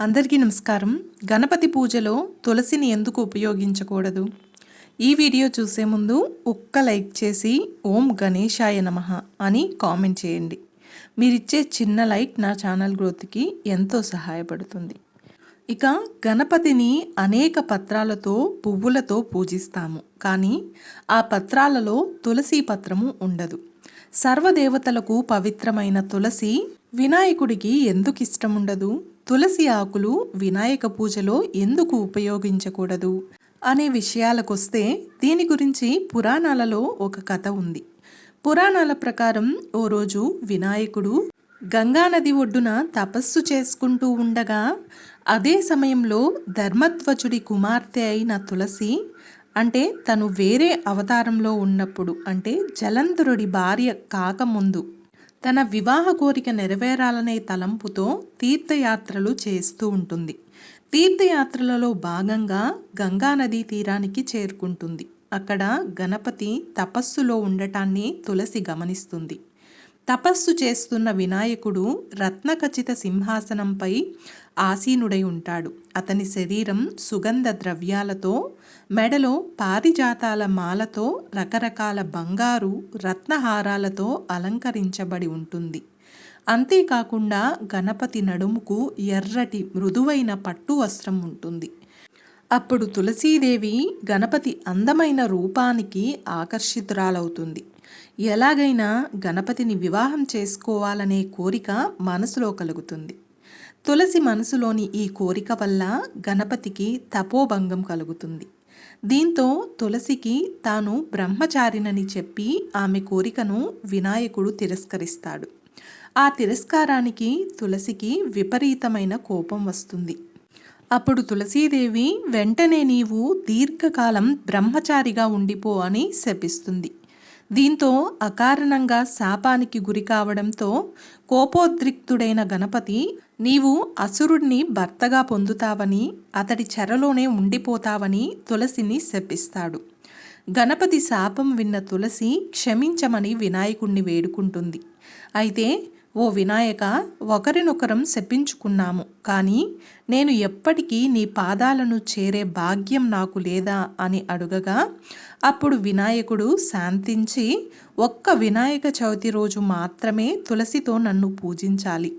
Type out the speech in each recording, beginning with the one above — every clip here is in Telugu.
అందరికీ నమస్కారం. గణపతి పూజలో తులసిని ఎందుకు ఉపయోగించకూడదు? ఈ వీడియో చూసే ముందు ఒక్క లైక్ చేసి ఓం గణేశాయ నమ అని కామెంట్ చేయండి. మీరిచ్చే చిన్న లైక్ నా ఛానల్ గ్రోత్కి ఎంతో సహాయపడుతుంది. ఇక గణపతిని అనేక పత్రాలతో పువ్వులతో పూజిస్తాము. కానీ ఆ పత్రాలలో తులసి పత్రము ఉండదు. సర్వదేవతలకు పవిత్రమైన తులసి వినాయకుడికి ఎందుకు ఇష్టం ఉండదు తులసి ఆకులు వినాయక పూజలో ఎందుకు ఉపయోగించకూడదు అనే విషయాలకొస్తే దీని గురించి పురాణాలలో ఒక కథ ఉంది. పురాణాల ప్రకారం ఓ రోజు వినాయకుడు గంగానది ఒడ్డున తపస్సు చేసుకుంటూ ఉండగా అదే సమయంలో ధర్మధ్వజుడి కుమార్తె అయిన తులసి అంటే తను వేరే అవతారంలో ఉన్నప్పుడు అంటే జలంధరుడి భార్య కాకముందు తన వివాహ కోరిక నెరవేరాలనే తలంపుతో తీర్థయాత్రలు చేస్తూ ఉంటుంది. తీర్థయాత్రలలో భాగంగా గంగానదీ తీరానికి చేరుకుంటుంది. అక్కడ గణపతి తపస్సులో ఉండటాన్ని తులసి గమనిస్తుంది. తపస్సు చేస్తున్న వినాయకుడు రత్నఖచిత సింహాసనంపై ఆసీనుడై ఉంటాడు. అతని శరీరం సుగంధ ద్రవ్యాలతో మెడలో పారిజాతాల మాలతో రకరకాల బంగారు రత్నహారాలతో అలంకరించబడి ఉంటుంది. అంతేకాకుండా గణపతి నడుముకు ఎర్రటి మృదువైన పట్టు వస్త్రం ఉంటుంది. అప్పుడు తులసీదేవి గణపతి అందమైన రూపానికి ఆకర్షితురాలవుతుంది. ఎలాగైనా గణపతిని వివాహం చేసుకోవాలనే కోరిక మనసులో కలుగుతుంది. తులసి మనసులోని ఈ కోరిక వల్ల గణపతికి తపోభంగం కలుగుతుంది. దీంతో తులసికి తాను బ్రహ్మచారినని చెప్పి ఆమె కోరికను వినాయకుడు తిరస్కరిస్తాడు. ఆ తిరస్కారానికి తులసికి విపరీతమైన కోపం వస్తుంది. అప్పుడు తులసీదేవి వెంటనే నీవు దీర్ఘకాలం బ్రహ్మచారిగా ఉండిపో అని శపిస్తుంది. దీంతో అకారణంగా శాపానికి గురి కావడంతో కోపోద్రిక్తుడైన గణపతి నీవు అసురుడిని భర్తగా పొందుతావని అతడి చెరలోనే ఉండిపోతావని తులసిని శపిస్తాడు. గణపతి శాపం విన్న తులసి క్షమించమని వినాయకుణ్ణి వేడుకుంటుంది. అయితే ఓ వినాయక ఒకరినొకరం శపించుకున్నాము. కానీ నేను ఎప్పటికీ నీ పాదాలను చేరే భాగ్యం నాకు లేదా? అని అడుగగా అప్పుడు వినాయకుడు శాంతించి ఒక్క వినాయక చవితి రోజు మాత్రమే తులసితో నన్ను పూజించాలి.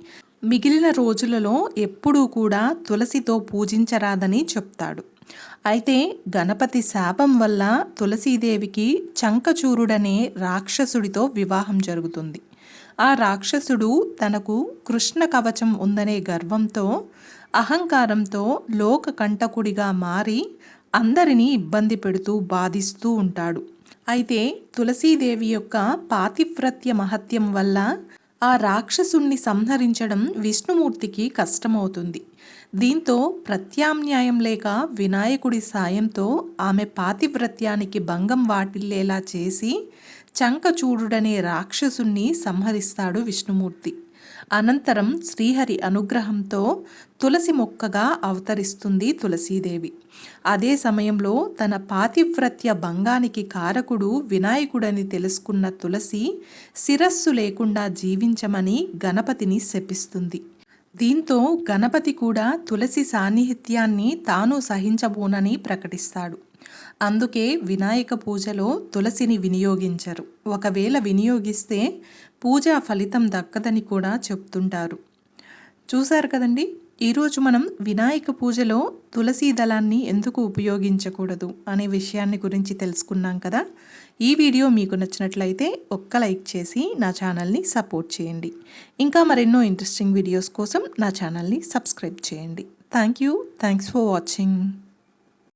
మిగిలిన రోజులలో ఎప్పుడూ కూడా తులసితో పూజించరాదని చెప్తాడు. అయితే గణపతి శాపం వల్ల తులసీదేవికి చంకచూరుడనే రాక్షసుడితో వివాహం జరుగుతుంది. ఆ రాక్షసుడు తనకు కృష్ణ కవచం ఉందనే గర్వంతో అహంకారంతో లోక కంటకుడిగా మారి అందరినీ ఇబ్బంది పెడుతూ బాధిస్తూ ఉంటాడు. అయితే తులసీదేవి యొక్క పాతివ్రత్య మహత్యం వల్ల ఆ రాక్షసుణ్ణి సంహరించడం విష్ణుమూర్తికి కష్టమవుతుంది. దీంతో ప్రత్యామ్నాయం లేక వినాయకుడి సాయంతో ఆమె పాతివ్రత్యానికి భంగం వాటిల్లేలా చేసి చంకచూడుడనే రాక్షసుణ్ణి సంహరిస్తాడు విష్ణుమూర్తి. అనంతరం శ్రీహరి అనుగ్రహంతో తులసి మొక్కగా అవతరిస్తుంది తులసీదేవి. అదే సమయంలో తన పాతివ్రత్య భంగానికి కారకుడు వినాయకుడని తెలుసుకున్న తులసి శిరస్సు లేకుండా జీవించమని గణపతిని శపిస్తుంది. దీంతో గణపతి కూడా తులసి సాన్నిహిత్యాన్ని తాను సహించబోనని ప్రకటిస్తాడు. అందుకే వినాయక పూజలో తులసిని వినియోగించరు. ఒకవేళ వినియోగిస్తే పూజా ఫలితం దక్కదని కూడా చెప్తుంటారు. చూశారు కదండి? ఈరోజు మనం వినాయక పూజలో తులసీ దళాన్ని ఎందుకు ఉపయోగించకూడదు అనే విషయాన్ని గురించి తెలుసుకున్నాం కదా? ఈ వీడియో మీకు నచ్చినట్లయితే ఒక్క లైక్ చేసి నా ఛానల్ని సపోర్ట్ చేయండి. ఇంకా మరెన్నో ఇంట్రెస్టింగ్ వీడియోస్ కోసం నా ఛానల్ని సబ్స్క్రైబ్ చేయండి. Thank you. Thanks for watching.